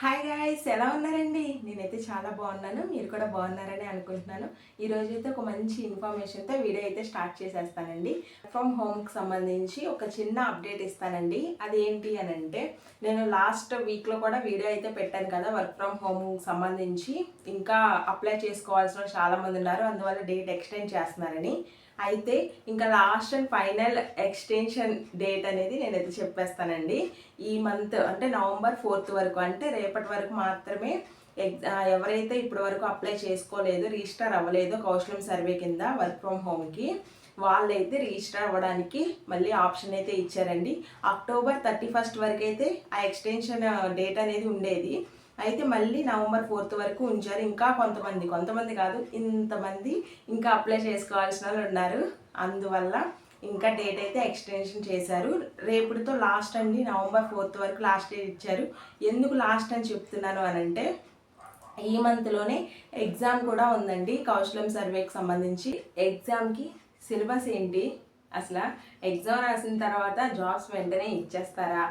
Hi guys ఎలా ఉన్నారండి? నేనైతే చాలా బాగున్నాను. మీరు కూడా బాగున్నారని అనుకుంటున్నాను. ఈరోజు అయితే ఒక మంచి ఇన్ఫర్మేషన్తో వీడియో అయితే స్టార్ట్ చేసేస్తానండి. ఫ్రమ్ హోమ్కి సంబంధించి ఒక చిన్న అప్డేట్ ఇస్తానండి. అది ఏంటి అని అంటే నేను లాస్ట్ వీక్లో కూడా వీడియో అయితే పెట్టాను కదా వర్క్ ఫ్రమ్ హోమ్ సంబంధించి. ఇంకా అప్లై చేసుకోవాల్సిన చాలామంది ఉన్నారు. అందువల్ల డేట్ ఎక్స్టెండ్ చేస్తున్నారని. అయితే ఇంకా last and final extension date అనేది నేనైతే చెప్పేస్తానండి. ఈ మంత్ అంటే నవంబర్ ఫోర్త్ వరకు అంటే రేపటి వరకు మాత్రమే ఎగ్జా ఎవరైతే ఇప్పటి వరకు అప్లై చేసుకోలేదు రిజిస్టర్ అవ్వలేదు కౌశలం సర్వే కింద వర్క్ ఫ్రమ్ హోమ్కి వాళ్ళైతే రిజిస్టర్ అవ్వడానికి మళ్ళీ ఆప్షన్ అయితే ఇచ్చారండి. అక్టోబర్ థర్టీ ఫస్ట్ వరకు అయితే ఆ ఎక్స్టెన్షన్ డేట్ అనేది ఉండేది. అయితే మళ్ళీ నవంబర్ ఫోర్త్ వరకు ఉంచారు. ఇంకా కొంతమంది కొంతమంది కాదు ఇంతమంది ఇంకా అప్లై చేసుకోవాల్సిన వాళ్ళు ఉన్నారు. అందువల్ల ఇంకా డేట్ అయితే ఎక్స్టెన్షన్ చేశారు. రేపుతో లాస్ట్ అండి నవంబర్ ఫోర్త్ వరకు లాస్ట్ డేట్ ఇచ్చారు. ఎందుకు లాస్ట్ అని చెప్తున్నాను అని అంటే ఈ మంత్లోనే ఎగ్జామ్ కూడా ఉందండి కౌశలం సర్వేకి సంబంధించి. ఎగ్జామ్కి సిలబస్ ఏంటి? అసలు ఎగ్జామ్ రాసిన తర్వాత జాబ్స్ వెంటనే ఇచ్చేస్తారా?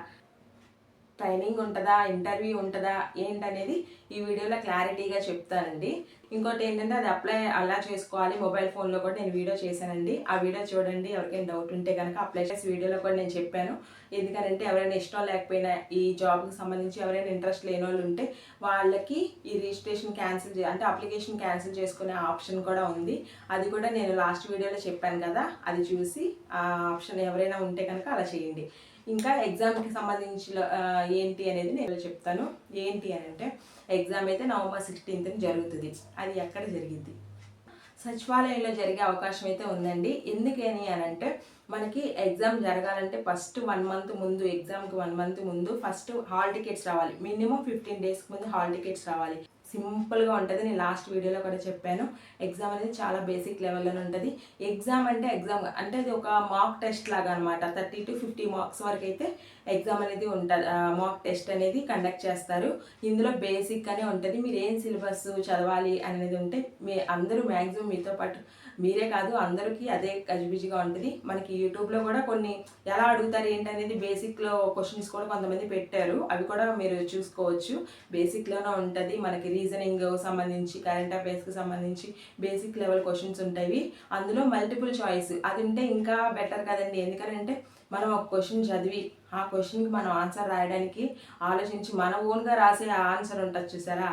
ట్రైనింగ్ ఉంటుందా ఇంటర్వ్యూ ఉంటుందా ఏంటనేది ఈ వీడియోలో క్లారిటీగా చెప్తానండి. ఇంకోటి ఏంటంటే అది అప్లై అలా చేసుకోవాలి. మొబైల్ ఫోన్లో కూడా నేను వీడియో చేశానండి. ఆ వీడియో చూడండి ఎవరికైనా డౌట్ ఉంటే కనుక అప్లై చేసి వీడియోలో కూడా నేను చెప్పాను. ఎందుకంటే ఎవరైనా ఇష్టం లేకపోయినా ఈ జాబ్కి సంబంధించి ఎవరైనా ఇంట్రెస్ట్ లేని వాళ్ళు ఉంటే వాళ్ళకి ఈ రిజిస్ట్రేషన్ క్యాన్సిల్ చే అంటే అప్లికేషన్ క్యాన్సిల్ చేసుకునే ఆప్షన్ కూడా ఉంది. అది కూడా నేను లాస్ట్ వీడియోలో చెప్పాను కదా అది చూసి ఆ ఆప్షన్ ఎవరైనా ఉంటే కనుక అలా చేయండి. ఇంకా ఎగ్జామ్కి సంబంధించి ఏంటి అనేది నేను చెప్తాను. ఏంటి అని అంటే ఎగ్జామ్ అయితే నవంబర్ సిక్స్టీన్త్ జరుగుతుంది. అది ఎక్కడ జరిగింది? సచివాలయంలో జరిగే అవకాశం అయితే ఉందండి. ఎందుకని అని అంటే మనకి ఎగ్జామ్ జరగాలంటే ఫస్ట్ వన్ మంత్ ముందు ఎగ్జామ్కి వన్ మంత్ ముందు ఫస్ట్ హాల్ టికెట్స్ రావాలి. మినిమం ఫిఫ్టీన్ డేస్కి ముందు హాల్ టికెట్స్ రావాలి. సింపుల్గా ఉంటుంది. నేను లాస్ట్ వీడియోలో కూడా చెప్పాను. ఎగ్జామ్ అనేది చాలా బేసిక్ లెవెల్లోనే ఉంటుంది. ఎగ్జామ్ అంటే ఎగ్జామ్ అంటే అది ఒక మాక్ టెస్ట్ లాగా అనమాట థర్టీ టు ఫిఫ్టీ మార్క్స్ వరకు అయితే ఎగ్జామ్ అనేది ఉంటుంది. మాక్ టెస్ట్ అనేది కండక్ట్ చేస్తారు. ఇందులో బేసిక్ అనే ఉంటుంది. మీరు ఏం సిలబస్ చదవాలి అనేది ఉంటే మీ అందరూ మ్యాక్సిమం మీతో పాటు మీరే కాదు అందరికీ అదే గజిబిజిగా ఉంటుంది. మనకి యూట్యూబ్లో కూడా కొన్ని ఎలా అడుగుతారు ఏంటనేది బేసిక్లో క్వశ్చన్స్ కూడా కొంతమంది పెట్టారు. అవి కూడా మీరు చూసుకోవచ్చు. బేసిక్లోనే ఉంటుంది. మనకి రీజనింగ్ సంబంధించి కరెంట్ అఫైర్స్కి సంబంధించి బేసిక్ లెవెల్ క్వశ్చన్స్ ఉంటాయి. అందులో మల్టిపుల్ చాయిస్ అది ఉంటే ఇంకా బెటర్ కదండి. ఎందుకంటే మనం ఒక క్వశ్చన్ చదివి ఆ క్వశ్చన్కి మనం ఆన్సర్ రాయడానికి ఆలోచించి మన ఓన్గా రాసే ఆన్సర్ ఉంటుంది చూసారా?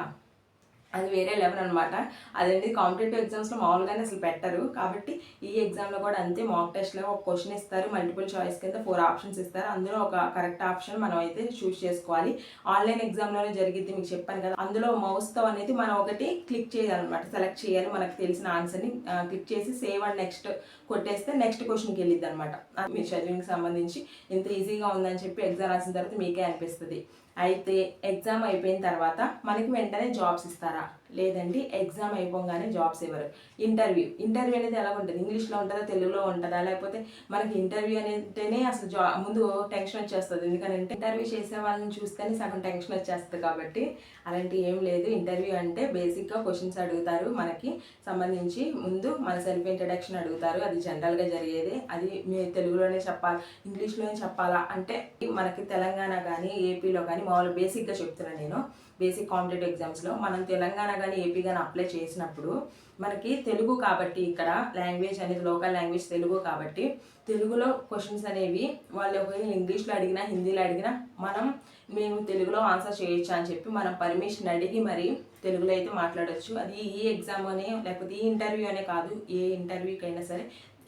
అది వేరే లెవెల్ అనమాట అదండి కాంపిటేటివ్ ఎగ్జామ్స్లో మామూలుగానే అసలు పెట్టరు. కాబట్టి ఈ ఎగ్జామ్లో కూడా అంతే మాక్ టెస్ట్లో ఒక క్వశ్చన్ ఇస్తారు మల్టిపుల్ చాయిస్ కింద ఫోర్ ఆప్షన్స్ ఇస్తారు. అందులో ఒక కరెక్ట్ ఆప్షన్ మనం అయితే చూస్ చేసుకోవాలి ఆన్లైన్ ఎగ్జామ్లోనే జరిగింది మీకు చెప్పాను కదా. అందులో మౌస్తో అనేది మనం ఒకటి క్లిక్ చేయాలన్నమాట. సెలెక్ట్ చేయాలి మనకు తెలిసిన ఆన్సర్ని క్లిక్ చేసి సేవ్ అండ్ నెక్స్ట్ కొట్టేస్తే నెక్స్ట్ క్వశ్చన్కి వెళ్ళిద్ది అనమాట మీ చదివింగ్కి సంబంధించి ఇంత ఈజీగా ఉందని చెప్పి ఎగ్జామ్ రాసిన తర్వాత మీకే అనిపిస్తుంది. అయితే ఎగ్జామ్ అయిపోయిన తర్వాత మనకి వెంటనే జాబ్స్ ఇస్తారా? లేదండి ఎగ్జామ్ అయిపోగానే జాబ్స్ ఇవ్వరు. ఇంటర్వ్యూ ఇంటర్వ్యూ అనేది ఎలా ఉంటుంది? ఇంగ్లీష్లో ఉంటుందా తెలుగులో ఉంటుందా? లేకపోతే మనకి ఇంటర్వ్యూ అనేటేనే అసలు జా ముందు టెన్షన్ వచ్చేస్తుంది. ఎందుకంటే ఇంటర్వ్యూ చేసే వాళ్ళని చూస్తేనే సగం టెన్షన్ వచ్చేస్తుంది కాబట్టి అలాంటి ఏం లేదు. ఇంటర్వ్యూ అంటే బేసిక్గా క్వశ్చన్స్ అడుగుతారు. మనకి సంబంధించి ముందు మన సెల్ఫ్ ఇంట్రడక్షన్ అడుగుతారు. అది జనరల్గా జరిగేది. అది మీ తెలుగులోనే చెప్పాలి? ఇంగ్లీష్లోనే చెప్పాలా? అంటే మనకి తెలంగాణ కానీ ఏపీలో కానీ మామూలు బేసిక్గా చెప్తున్నాను నేను. బేసిక్ కాంపిటేటివ్ ఎగ్జామ్స్లో మనం తెలంగాణ కానీ ఏపీ కానీ అప్లై చేసినప్పుడు మనకి తెలుగు కాబట్టి ఇక్కడ లాంగ్వేజ్ అనేది లోకల్ లాంగ్వేజ్ తెలుగు కాబట్టి తెలుగులో క్వశ్చన్స్ అనేవి వాళ్ళు ఒకవేళ ఇంగ్లీష్లో అడిగినా హిందీలో అడిగినా మనం మేము తెలుగులో ఆన్సర్ చేయొచ్చు అని చెప్పి మనం పర్మిషన్ అడిగి మరి తెలుగులో అయితే మాట్లాడవచ్చు అది ఈ ఎగ్జామ్ అనే లేకపోతే ఈ ఇంటర్వ్యూ అనే కాదు ఏ ఇంటర్వ్యూకైనా సరే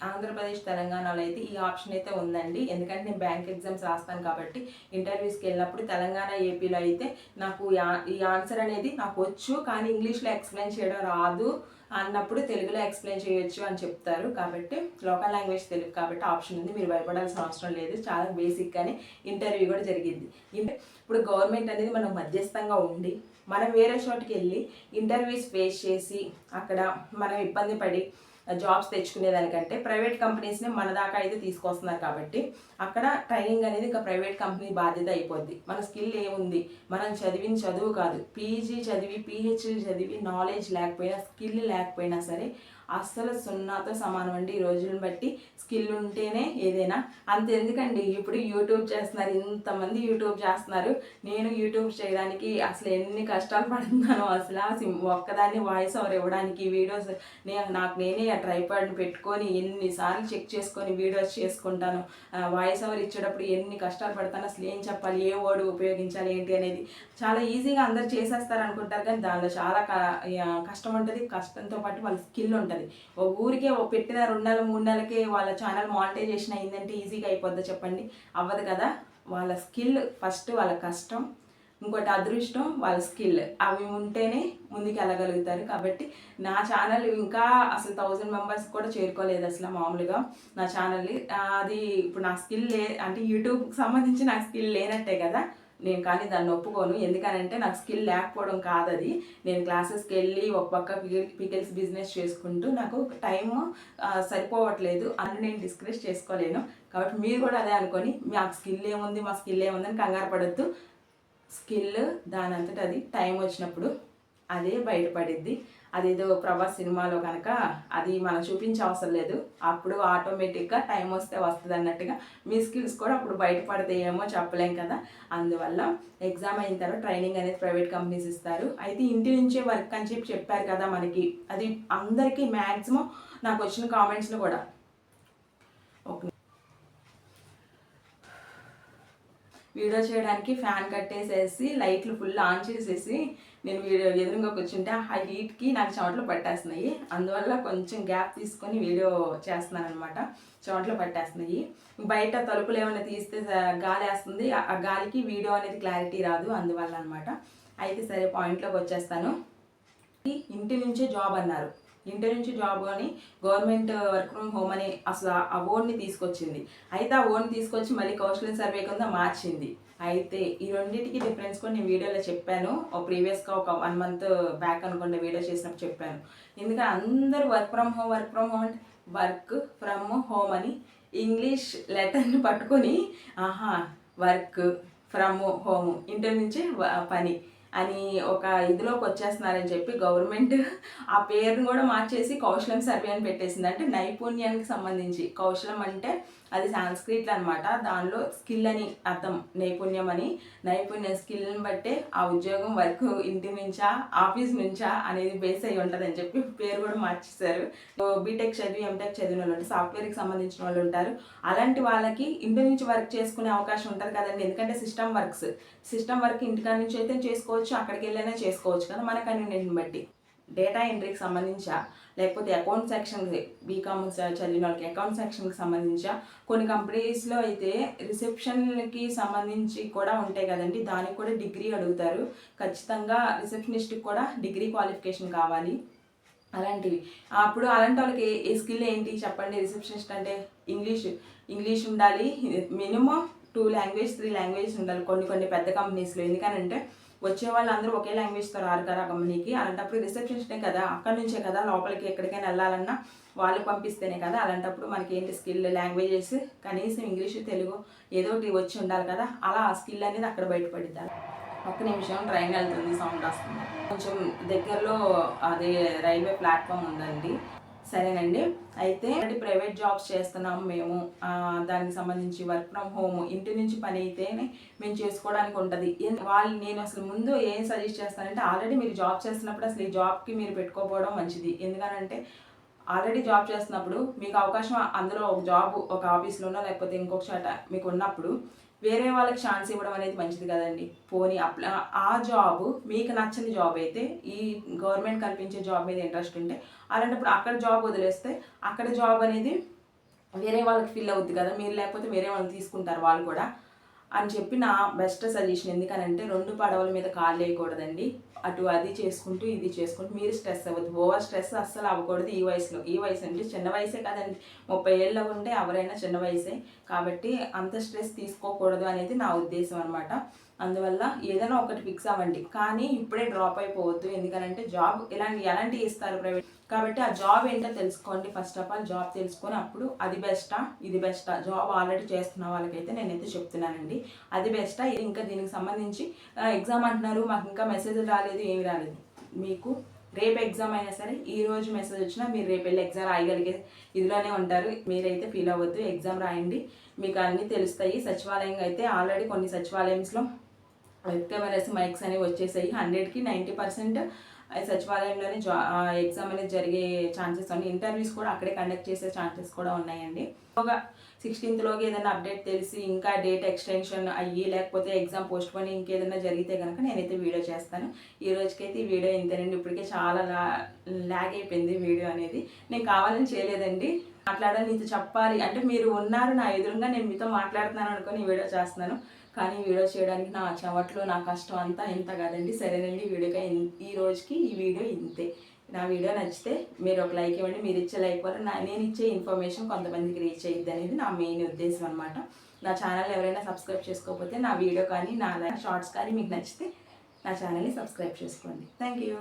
ఆంధ్రప్రదేశ్ తెలంగాణలో అయితే ఈ ఆప్షన్ అయితే ఉందండి. ఎందుకంటే నేను బ్యాంక్ ఎగ్జామ్స్ రాస్తాను కాబట్టి ఇంటర్వ్యూస్కి వెళ్ళినప్పుడు తెలంగాణ ఏపీలో అయితే నాకు ఈ ఆన్సర్ అనేది నాకు వచ్చు కానీ ఇంగ్లీష్లో ఎక్స్ప్లెయిన్ చేయడం రాదు అన్నప్పుడు తెలుగులో ఎక్స్ప్లెయిన్ చేయొచ్చు అని చెప్తారు. కాబట్టి లోకల్ లాంగ్వేజ్ తెలుగు కాబట్టి ఆప్షన్ ఉంది. మీరు భయపడాల్సిన అవసరం లేదు. చాలా బేసిక్గానే ఇంటర్వ్యూ కూడా జరిగింది. ఇప్పుడు గవర్నమెంట్ అనేది మనం మధ్యస్థంగా ఉండి మనం వేరే చోటుకి వెళ్ళి ఇంటర్వ్యూస్ ఫేస్ చేసి అక్కడ మనం ఇబ్బంది పడి జాబ్స్ తెచ్చుకునేదానికంటే ప్రైవేట్ కంపెనీస్ని మన దాకా అయితే తీసుకొస్తున్నారు కాబట్టి అక్కడ ట్రైనింగ్ అనేది ఇంకా ప్రైవేట్ కంపెనీ బాధ్యత అయిపోద్ది. మన స్కిల్ ఏముంది? మనం చదివిన చదువు కాదు. పీజీ చదివి పిహెచ్డీ చదివి నాలెడ్జ్ లేకపోయినా స్కిల్ లేకపోయినా సరే అస్సలు సున్నాతో సమానం అండి ఈ రోజులను బట్టి. స్కిల్ ఉంటేనే ఏదైనా. అంత ఎందుకండి? ఇప్పుడు యూట్యూబ్ చేస్తున్నారు ఇంతమంది యూట్యూబ్ చేస్తున్నారు. నేను యూట్యూబ్ చేయడానికి అసలు ఎన్ని కష్టాలు పడుతున్నానో అసలు ఆ ఒక్కదాన్ని వాయిస్ ఓవర్ ఇవ్వడానికి వీడియోస్ నేను నాకు నేనే ఆ పెట్టుకొని ఎన్నిసార్లు చెక్ చేసుకొని వీడియోస్ చేసుకుంటాను. వాయిస్ ఓవర్ ఇచ్చేటప్పుడు ఎన్ని కష్టాలు పడతాను అసలు ఏం చెప్పాలి ఏ వర్డ్ ఉపయోగించాలి ఏంటి అనేది. చాలా ఈజీగా అందరు చేసేస్తారు అనుకుంటారు కానీ దానిలో చాలా కష్టం ఉంటుంది. కష్టంతో పాటు వాళ్ళ స్కిల్ ఉంటుంది. ఒక ఊరికే ఓ పెట్టిన రెండు నెలలు మూడు నెలలకే వాళ్ళ ఛానల్ మానిటైజేషన్ అయిందంటే ఈజీగా అయిపోద్ది చెప్పండి. అవ్వదు కదా. వాళ్ళ స్కిల్ ఫస్ట్ వాళ్ళ కష్టం ఇంకోటి అదృష్టం వాళ్ళ స్కిల్. అవి ఉంటేనే ముందుకు వెళ్ళగలుగుతారు కాబట్టి నా ఛానల్ ఇంకా అసలు థౌజండ్ మెంబర్స్ కూడా చేరుకోలేదు అసలు మామూలుగా నా ఛానల్ అది ఇప్పుడు నా స్కిల్ లే అంటే యూట్యూబ్కి సంబంధించి నాకు స్కిల్ లేనట్టే కదా. నేను కానీ దాన్ని ఒప్పుకోను. ఎందుకనంటే నాకు స్కిల్ లేకపోవడం కాదు అది నేను క్లాసెస్కి వెళ్ళి ఒక పక్క పికిల్స్ బిజినెస్ చేసుకుంటూ నాకు టైం సరిపోవట్లేదు. అని నేను డిస్కస్ చేసుకోలేను. కాబట్టి మీరు కూడా అదే అనుకొని మాకు స్కిల్ ఏముంది మా స్కిల్ ఏముందని కంగారు పడద్దు. స్కిల్ దాని అది టైం వచ్చినప్పుడు అదే బయటపడిద్ది. అదేదో ప్రభాస్ సినిమాలో కనుక అది మనం చూపించే అవసరం లేదు. అప్పుడు ఆటోమేటిక్గా టైం వస్తే వస్తుంది అన్నట్టుగా మీ స్కిల్స్ కూడా అప్పుడు బయటపడతాయేమో చెప్పలేం కదా. అందువల్ల ఎగ్జామ్ అయిన తర్వాత ట్రైనింగ్ అనేది ప్రైవేట్ కంపెనీస్ ఇస్తారు. అయితే ఇంటి నుంచే వర్క్ అని చెప్పి చెప్పారు కదా మనకి. అది అందరికీ మ్యాక్సిమం నాకు వచ్చిన కామెంట్స్లో కూడా ఒక వీడియో చేయడానికి ఫ్యాన్ కట్టేసేసి లైట్లు ఫుల్ ఆన్ చేసేసి నేను వీడియో ఎదురుగా కూర్చుంటే ఆ హీట్కి నాకు చెమటలు పట్టేస్తున్నాయి. అందువల్ల కొంచెం గ్యాప్ తీసుకొని వీడియో చేస్తున్నాను అనమాట చెమటలు పట్టేస్తున్నాయి. బయట తలుపులు ఏమైనా తీస్తే గాలి వేస్తుంది ఆ గాలికి వీడియో అనేది క్లారిటీ రాదు అందువల్ల అనమాట అయితే సరే పాయింట్లోకి వచ్చేస్తాను. ఇంటి నుంచే జాబ్ అన్నారు. ఇంటర్ నుంచి జాబ్ అని గవర్నమెంట్ వర్క్ ఫ్రమ్ హోమ్ అని అసలు ఆ ఓన్ని తీసుకొచ్చింది. అయితే ఆ ఓన్ తీసుకొచ్చి మళ్ళీ కౌశల్ సర్వే కింద మార్చింది. అయితే ఈ రెండింటికి డిఫరెన్స్ కూడా నేను వీడియోలో చెప్పాను. ఓ ప్రీవియస్గా ఒక వన్ మంత్ బ్యాక్ అనుకుంటే వీడియో చేసినప్పుడు చెప్పాను. ఎందుకంటే అందరూ work from home work from home అంటే వర్క్ ఫ్రమ్ హోమ్ అని ఇంగ్లీష్ లెటర్ని పట్టుకొని ఆహా వర్క్ ఫ్రమ్ హోమ్ ఇంటర్ నుంచి పని. అని ఒక ఇదిలోకి వచ్చేస్తున్నారని చెప్పి గవర్నమెంట్ ఆ పేరును కూడా మార్చేసి కౌశలం సర్వే అని పెట్టేసింది. అంటే నైపుణ్యానికి సంబంధించి. కౌశలం అంటే అది సాంస్క్రిట్ అనమాట దానిలో స్కిల్ అని అర్థం నైపుణ్యం అని. నైపుణ్యం స్కిల్ని బట్టే ఆ ఉద్యోగం వర్క్ ఇంటి నుంచా ఆఫీస్ నుంచా అనేది బేస్ అయి ఉంటుందని చెప్పి పేరు కూడా మార్చేశారు. బీటెక్ చదివి ఎంటెక్ చదివిన వాళ్ళు సాఫ్ట్వేర్కి సంబంధించిన వాళ్ళు ఉంటారు. అలాంటి వాళ్ళకి ఇంటి నుంచి వర్క్ చేసుకునే అవకాశం ఉంటుంది కదండి. ఎందుకంటే సిస్టమ్ వర్క్స్. సిస్టమ్ వర్క్ ఇంటికాడ నుంచి అయితే చేసుకోవచ్చు అక్కడికి వెళ్ళైనా చేసుకోవచ్చు కదా మన కన్వీనియంట్ని బట్టి. డేటా ఎంట్రీకి సంబంధించా లేకపోతే అకౌంట్ సెక్షన్ బీకామ్ చదివిన వాళ్ళకి అకౌంట్ సెక్షన్కి సంబంధించా. కొన్ని కంపెనీస్లో అయితే రిసెప్షన్కి సంబంధించి కూడా ఉంటాయి కదండి దానికి కూడా డిగ్రీ అడుగుతారు. ఖచ్చితంగా రిసెప్షనిస్ట్కి కూడా డిగ్రీ క్వాలిఫికేషన్ కావాలి. అలాంటివి. అప్పుడు అలాంటి వాళ్ళకి ఏ- ఏ స్కిల్ ఏంటి చెప్పండి రిసెప్షనిస్ట్ అంటే? ఇంగ్లీష్ ఇంగ్లీష్ ఉండాలి. Minimum two language three language ఉండాలి కొన్ని కొన్ని పెద్ద కంపెనీస్లో ఎందుకనంటే వచ్చే వాళ్ళందరూ ఒకే లాంగ్వేజ్తో రారు కదా ఆ కంపెనీకి అలాంటప్పుడు రిసెప్షనిస్టే కదా అక్కడి నుంచే కదా లోపలికి ఎక్కడికైనా వెళ్ళాలన్నా వాళ్ళు పంపిస్తేనే కదా. అలాంటప్పుడు మనకి ఏంటి స్కిల్ లాంగ్వేజెస్ కనీసం ఇంగ్లీష్ తెలుగు ఏదో ఒకటి వచ్చి ఉండాలి కదా. అలా ఆ స్కిల్ అనేది అక్కడ బయటపడిద్దాం. ఒక్క నిమిషం ట్రైన్ వెళ్తుంది సౌండ్ వస్తుంది. కొంచెం దగ్గరలో అదే రైల్వే ప్లాట్ఫామ్ ఉందండి. సరేనండి. అయితే ప్రైవేట్ జాబ్స్ చేస్తున్నాం మేము. దానికి సంబంధించి వర్క్ ఫ్రమ్ హోమ్ ఇంటి నుంచి పని అయితేనే మేము చేసుకోవడానికి ఉంటుంది. వాళ్ళు నేను అసలు ముందు ఏం సజెస్ట్ చేస్తానంటే ఆల్రెడీ మీరు జాబ్ చేస్తున్నప్పుడు అసలు ఈ జాబ్కి మీరు పెట్టుకోకపోవడం మంచిది. ఎందుకనంటే ఆల్రెడీ జాబ్ చేస్తున్నప్పుడు మీకు అవకాశం అందులో ఒక జాబ్ ఒక ఆఫీస్లోనో లేకపోతే ఇంకొక చోట మీకు ఉన్నప్పుడు వేరే వాళ్ళకి ఛాన్స్ ఇవ్వడం అనేది మంచిది కదండి. పోనీ అప్లా ఆ జాబ్ మీకు నచ్చని జాబ్ అయితే ఈ గవర్నమెంట్ కల్పించే జాబ్ మీద ఇంట్రెస్ట్ ఉంటే అలాంటప్పుడు అక్కడ జాబ్ వదిలేస్తే అక్కడ జాబ్ అనేది వేరే వాళ్ళకి ఫిల్ అవుద్ది కదా. మీరు లేకపోతే వేరే వాళ్ళని తీసుకుంటారు వాళ్ళు కూడా. అని చెప్పి నా బెస్ట్ సజెషన్ ఎందుకనంటే రెండు పడవల మీద కాలు వేయకూడదండి. అటు అది చేసుకుంటూ ఇది చేసుకుంటూ. మీరు స్ట్రెస్ అవ్వద్దు. ఓవర్ స్ట్రెస్ అస్సలు అవ్వకూడదు ఈ వయసులో. ఈ వయసు అంటే చిన్న వయసే కదండి. ముప్పై ఏళ్ళ ఉంటే ఎవరైనా చిన్న వయసే. కాబట్టి అంత స్ట్రెస్ తీసుకోకూడదు అనేది నా ఉద్దేశం అనమాట అందువల్ల ఏదైనా ఒకటి ఫిక్స్ అవ్వండి. కానీ ఇప్పుడే డ్రాప్ అయిపోవద్దు. ఎందుకంటే జాబ్ ఇలాంటి ఎలాంటి ఇస్తారు ప్రైవేట్ కాబట్టి ఆ జాబ్ ఏంటో తెలుసుకోండి. ఫస్ట్ ఆఫ్ ఆల్ జాబ్ తెలుసుకొని అప్పుడు అది బెస్టా ఇది బెస్టా జాబ్ ఆల్రెడీ చేస్తున్న వాళ్ళకైతే నేనైతే చెప్తున్నానండి. అది బెస్టా ఇది ఇంకా దీనికి సంబంధించి ఎగ్జామ్ అంటున్నారు. మాకు ఇంకా మెసేజ్ రాలేదు ఏమి రాలేదు. మీకు రేపు ఎగ్జామ్ అయినా సరే ఈ రోజు మెసేజ్ వచ్చినా మీరు రేపు వెళ్ళి ఎగ్జామ్ రాయగలిగే ఇదిలోనే ఉంటారు. మీరైతే ఫీల్ అవ్వద్దు. ఎగ్జామ్ రాయండి. మీకు అన్నీ తెలుస్తాయి. సచివాలయం అయితే ఆల్రెడీ కొన్ని సచివాలయంస్లో వెబ్ కెమెరాస్ మైక్స్ అనేవి వచ్చేసాయి. హండ్రెడ్కి నైంటీ పర్సెంట్ సచివాలయంలోనే జా ఎగ్జామ్ అనేది జరిగే ఛాన్సెస్ ఉన్నాయి. ఇంటర్వ్యూస్ కూడా అక్కడే కండక్ట్ చేసే ఛాన్సెస్ కూడా ఉన్నాయండి. ఒక సిక్స్టీన్త్లోకి ఏదైనా అప్డేట్ తెలిసి ఇంకా డేట్ ఎక్స్టెన్షన్ అయ్యి లేకపోతే ఎగ్జామ్ పోస్ట్ పోని ఇంకేదైనా జరిగితే కనుక నేనైతే వీడియో చేస్తాను. ఈ రోజుకైతే ఈ వీడియో ఇంతేనండి. ఇప్పటికే చాలా లా లాగ్ అయిపోయింది వీడియో అనేది. నేను కావాలని చేయలేదండి. మాట్లాడాలి నీతో చెప్పాలి. అంటే మీరు ఉన్నారు నా ఎదురుగా నేను మీతో మాట్లాడుతున్నాను అనుకొని ఈ వీడియో చేస్తున్నాను. కానీ వీడియో చేయడానికి నా చవట్లు నా కష్టం అంతా ఇంత కాదండి. సరేనండి వీడియోగా వీడియోకి ఈ రోజుకి ఈ వీడియో ఇంతే. నా వీడియో నచ్చితే మీరు ఒక లైక్ ఇవ్వండి. మీరు ఇచ్చే లైక్ వల్ల నా నేను ఇచ్చే ఇన్ఫర్మేషన్ కొంతమందికి రీచ్ అయ్యింది అనేది నా మెయిన్ ఉద్దేశం అనమాట నా ఛానల్ ఎవరైనా సబ్స్క్రైబ్ చేసుకోకపోతే నా వీడియో కానీ నా షార్ట్స్ కానీ మీకు నచ్చితే నా ఛానల్ని సబ్స్క్రైబ్ చేసుకోండి. Thank you